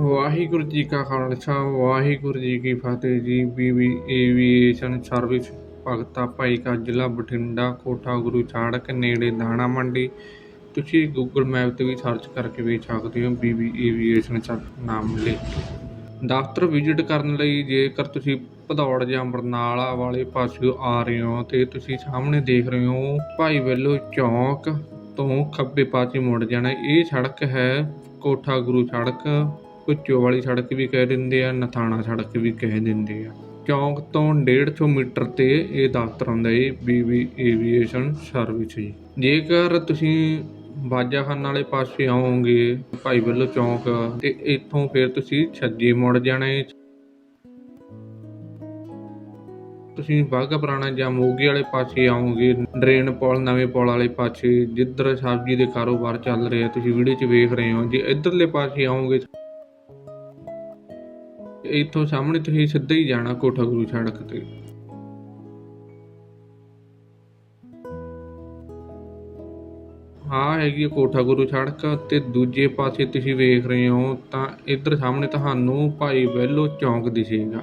ਵਾਹਿਗੁਰੂ ਜੀ ਕਾ ਖਾਲਸਾ, ਵਾਹਿਗੁਰੂ ਜੀ ਕੀ ਫਤਿਹ ਜੀ। ਬੀਬੀ aviation service Bhagta Bhai ਕਾ ਜ਼ਿਲ੍ਹਾ ਬਠਿੰਡਾ, ਕੋਠਾ ਗੁਰੂ ਸੜਕ ਨੇੜੇ ਦਾਣਾ ਮੰਡੀ। ਤੁਸੀਂ ਗੂਗਲ ਮੈਪ ਤੇ ਵੀ ਸਰਚ ਕਰਕੇ ਵੇਖ ਸਕਦੇ ਹੋ ਬੀਬੀ ਏਵੀਏਸ਼ਨ ਸਰ ਨਾਮ ਲਿਖ ਦਫ਼ਤਰ ਵਿਜ਼ਿਟ ਕਰਨ ਲਈ ਜੇਕਰ ਤੁਸੀਂ ਭਦੌੜ ਜਾਂ ਬਰਨਾਲਾ ਵਾਲੇ ਪਾਸਿਓਂ ਆ ਰਹੇ ਹੋ ਤੇ ਤੁਸੀਂ ਸਾਹਮਣੇ ਦੇਖ ਰਹੇ ਹੋ ਭਾਈ ਵੱਲੋਂ ਚੌਂਕ ਤੋਂ ਖੱਬੇ ਪਾਸੇ ਮੁੜ ਜਾਣਾ। ਇਹ ਸੜਕ ਹੈ ਕੋਠਾ ਗੁਰੂ ਸੜਕ ਕੁਚੋ ਵਾਲੀ ਸੜਕ ਵੀ ਕਹਿ ਦਿੰਦੇ ਆ ਨਥਾਣਾ ਸੜਕ ਵੀ ਕਹਿ ਦਿੰਦੇ ਆ। ਚੌਂਕ ਤੋਂ 150 ਮੀਟਰ ਤੇ ਇਹ ਦਫ਼ਤਰ ਆਉਂਦਾ ਹੈ ਬੀਬੀ ਏਵੀਏਸ਼ਨ ਸਰਵਿਸ ਜੀ। ਜੇਕਰ ਤੁਸੀਂ ਬਾਜਾਖਾਨ ਵਾਲੇ ਪਾਸੇ ਆਓਗੇ, ਭਾਈ ਵੱਲੋਂ ਚੌਂਕ, ਤੇ ਇੱਥੋਂ ਫਿਰ ਤੁਸੀਂ ਛੱਜੇ ਮੁੜ ਜਾਣਾ ਏ। ਤੁਸੀਂ ਬਾਘਾ ਪੁਰਾਣਾ ਜਾਂ ਮੋਗੇ ਵਾਲੇ ਪਾਸੇ ਆਓਗੇ, ਡਰੇਨ ਪੁਲ, ਨਵੇਂ ਪੁਲ ਵਾਲੇ ਪਾਸੇ, ਜਿੱਧਰ ਸਬਜ਼ੀ ਦੇ ਕਾਰੋਬਾਰ ਚੱਲ ਰਿਹਾ, ਤੁਸੀਂ ਵੀਡੀਓ 'ਚ ਵੇਖ ਰਹੇ ਹੋ। ਜੇ ਇਧਰਲੇ ਪਾਸੇ ਆਓਗੇ ਇੱਥੋਂ ਸਾਹਮਣੇ ਤੁਸੀਂ ਸਿੱਧਾ ਹੀ ਜਾਣਾ ਕੋਠਾ ਗੁਰੂ ਸੜਕ ਤੇ। ਹਾਂ, ਹੈਗੀ ਹੈ ਕੋਠਾ ਗੁਰੂ ਸੜਕ ਤੇ ਦੂਜੇ ਪਾਸੇ ਤੁਸੀਂ ਵੇਖ ਰਹੇ ਹੋ ਤਾਂ ਇੱਧਰ ਸਾਹਮਣੇ ਤੁਹਾਨੂੰ ਭਾਈ ਵੈਲੋ ਚੌਂਕ ਦਿਸੇਗਾ।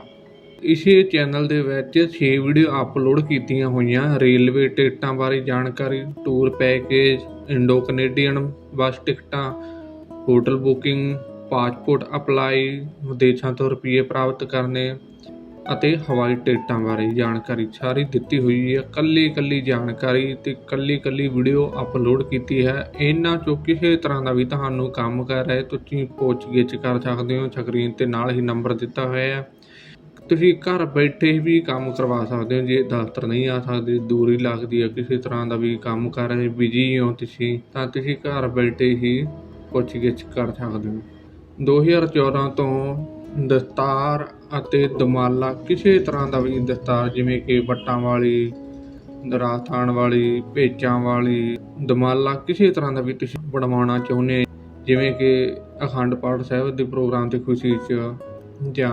ਇਸੇ ਚੈਨਲ ਦੇ ਵਿੱਚ 6 ਵੀਡੀਓ ਅਪਲੋਡ ਕੀਤੀਆਂ ਹੋਈਆਂ, ਰੇਲਵੇ ਟਿਕਟਾਂ ਬਾਰੇ ਜਾਣਕਾਰੀ, tour package, Indo Canadian bus ਟਿਕਟਾਂ, ਹੋਟਲ ਬੁਕਿੰਗ ਪਾਸਪੋਰਟ ਅਪਲਾਈ ਵਿਦੇਸ਼ਾਂ ਤੋਂ ਰੁਪਏ ਪ੍ਰਾਪਤ ਕਰਨੇ ਅਤੇ ਹਵਾਈ ਟਿਕਟਾਂ ਬਾਰੇ ਜਾਣਕਾਰੀ ਸਾਰੀ ਦਿੱਤੀ ਹੋਈ ਹੈ। ਕੱਲੀ ਕੱਲੀ ਜਾਣਕਾਰੀ ਤੇ ਕੱਲੀ ਕੱਲੀ ਵੀਡੀਓ ਅਪਲੋਡ ਕੀਤੀ ਹੈ। ਇਹਨਾਂ ਚੋਂ ਕਿਸੇ ਤਰ੍ਹਾਂ ਦਾ ਵੀ ਤੁਹਾਨੂੰ ਕੰਮ ਕਰ ਰਹੇ ਤੁਸੀਂ ਪੁੱਛਗਿੱਛ ਕਰ ਸਕਦੇ ਹੋ। ਸਕਰੀਨ ਤੇ ਨਾਲ ਹੀ ਨੰਬਰ ਦਿੱਤਾ ਹੋਇਆ ਹੈ। ਤੁਸੀਂ ਘਰ ਬੈਠੇ ਵੀ ਕੰਮ ਕਰਵਾ ਸਕਦੇ ਹੋ, ਜੇ ਦਫ਼ਤਰ ਨਹੀਂ ਆ ਸਕਦੇ, ਦੂਰੀ ਲੱਗਦੀ ਹੈ, ਕਿਸੇ ਤਰ੍ਹਾਂ ਦਾ ਵੀ ਕੰਮ ਕਰ ਰਹੇ ਬਿਜ਼ੀ ਹੋ ਤੁਸੀਂ, ਤਾਂ ਤੁਸੀਂ ਘਰ ਬੈਠੇ ਹੀ ਪੁੱਛਗਿੱਛ ਕਰ ਸਕਦੇ ਹੋ। 2014 ਤੋਂ ਦਸਤਾਰ ਅਤੇ ਦਮਾਲਾ ਕਿਸੇ ਤਰ੍ਹਾਂ ਦਾ ਵੀ ਦਸਤਾਰ, ਜਿਵੇਂ ਕਿ ਵੱਟਾਂ ਵਾਲੀ ਦਰਾਤਾਨ ਵਾਲੀ ਭੇਚਾਂ ਵਾਲੀ। ਦਮਾਲਾ ਕਿਸੇ ਤਰ੍ਹਾਂ ਦਾ ਵੀ ਤੁਸੀਂ ਬਣਵਾਉਣਾ ਚਾਹੁੰਦੇ ਜਿਵੇਂ ਕਿ ਅਖੰਡ ਪਾਠ ਸਾਹਿਬ ਦੇ ਪ੍ਰੋਗਰਾਮ ਤੇ ਖੁਸ਼ੀ 'ਚ ਜਾਂ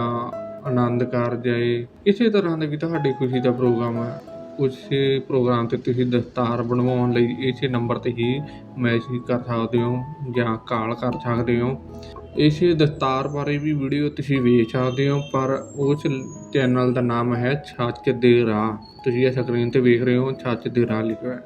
ਆਨੰਦ ਕਾਰਜ ਹੈ ਕਿਸੇ ਤਰ੍ਹਾਂ ਦਾ ਵੀ ਤੁਹਾਡੀ ਖੁਸ਼ੀ ਦਾ ਪ੍ਰੋਗਰਾਮ ਹੈ ਉਸੇ ਪ੍ਰੋਗਰਾਮ ਤੇ ਤੁਸੀਂ ਦਸਤਾਰ ਬਣਵਾਉਣ ਲਈ ਇਸੇ ਨੰਬਰ ਤੇ ਹੀ ਮੈਸੇਜ ਕਰ ਸਕਦੇ ਹੋ ਜਾਂ ਕਾਲ ਕਰ ਸਕਦੇ ਹੋ। ਇਸੇ ਦਸਤਾਰ ਬਾਰੇ ਵੀ ਵੀਡੀਓ ਤੁਸੀਂ ਵੇਖ ਸਕਦੇ ਹੋ, ਪਰ ਉਸ ਚੈਨਲ ਦਾ ਨਾਮ ਹੈ ਛੱਚ ਦੇ ਰਾਹ। ਤੁਸੀਂ ਇਹ ਸਕਰੀਨ ਤੇ ਵੇਖ ਰਹੇ ਹੋ ਛੱਚ ਦੇ ਰਾਹ ਲਿਖਿਆ ਹੈ।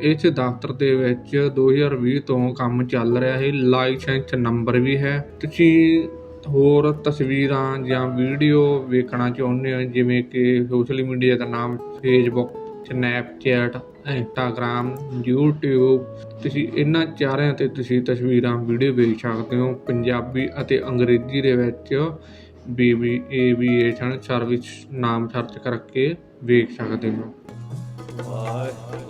ਇਸ ਦਫ਼ਤਰ ਦੇ ਵਿੱਚ 2020 ਤੋਂ ਕੰਮ ਚੱਲ ਰਿਹਾ ਹੈ, ਲਾਇਸੈਂਸ ਨੰਬਰ ਵੀ ਹੈ। ਤੁਸੀਂ ਹੋਰ ਤਸਵੀਰਾਂ ਜਾਂ ਵੀਡੀਓ ਵੇਖਣਾ ਚਾਹੁੰਦੇ ਹੋ, ਜਿਵੇਂ ਕਿ ਸੋਸ਼ਲ ਮੀਡੀਆ ਦਾ ਨਾਮ ਫੇਸਬੁੱਕ ਸਨੈਪਚੈਟ ਇੰਸਟਾਗ੍ਰਾਮ YouTube ਤੁਸੀਂ ਇਹਨਾਂ ਚਾਰਿਆਂ ਤੇ ਤੁਸੀਂ ਤਸਵੀਰਾਂ ਵੀਡੀਓ ਵੇਖ ਸਕਦੇ ਹੋ। ਪੰਜਾਬੀ ਅਤੇ ਅੰਗਰੇਜ਼ੀ ਦੇ ਵਿੱਚ ਬੀਬੀ ਏਵੀਏਸ਼ਨ ਸਰਵਿਸ ਨਾਮ ਸਰਚ ਕਰਕੇ ਵੇਖ ਸਕਦੇ ਹੋ। ਮਾਟੀ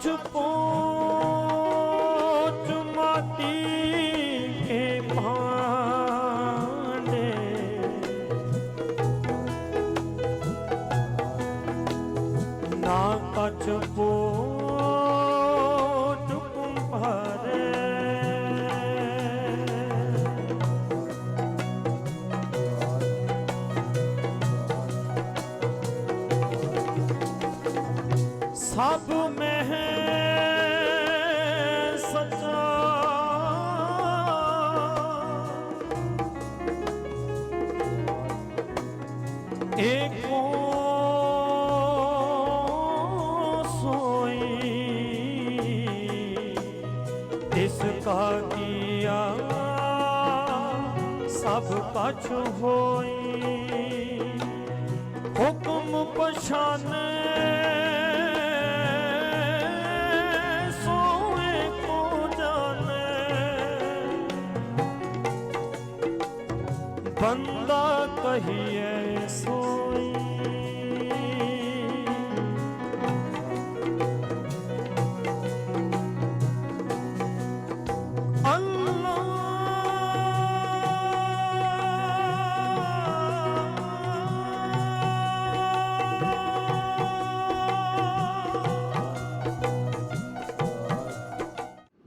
ਕਛ ਪੋਚ ਮਾਟੀ ਕੇ ਭਾਂਡੇ ਨਾ ਕਛ ਪੋਚ ਕੁੰਭਾਰੇ ਸਭ ਏਕੋ ਸੋਈ ਇਸ ਕਾ ਕੀਆ ਸਭ ਕਛ ਹੋਈ ਹੁਕਮ ਬੰਦਾ ਕਹੀਏ ਸੋਈ।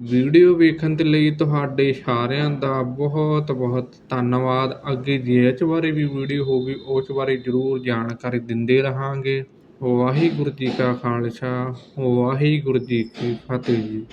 ਵੀਡੀਓ ਵੇਖਣ ਦੇ ਲਈ ਤੁਹਾਡੇ ਸਾਰਿਆਂ ਦਾ ਬਹੁਤ ਬਹੁਤ ਧੰਨਵਾਦ। ਅੱਗੇ ਜੇ ਇਸ ਬਾਰੇ ਵੀ ਵੀਡੀਓ ਹੋਊਗੀ ਉਸ ਬਾਰੇ ਜ਼ਰੂਰ ਜਾਣਕਾਰੀ ਦਿੰਦੇ ਰਹਾਂਗੇ। ਵਾਹਿਗੁਰੂ ਜੀ ਕਾ ਖਾਲਸਾ, ਵਾਹਿਗੁਰੂ ਜੀ ਕੀ ਫਤਿਹ ਜੀ।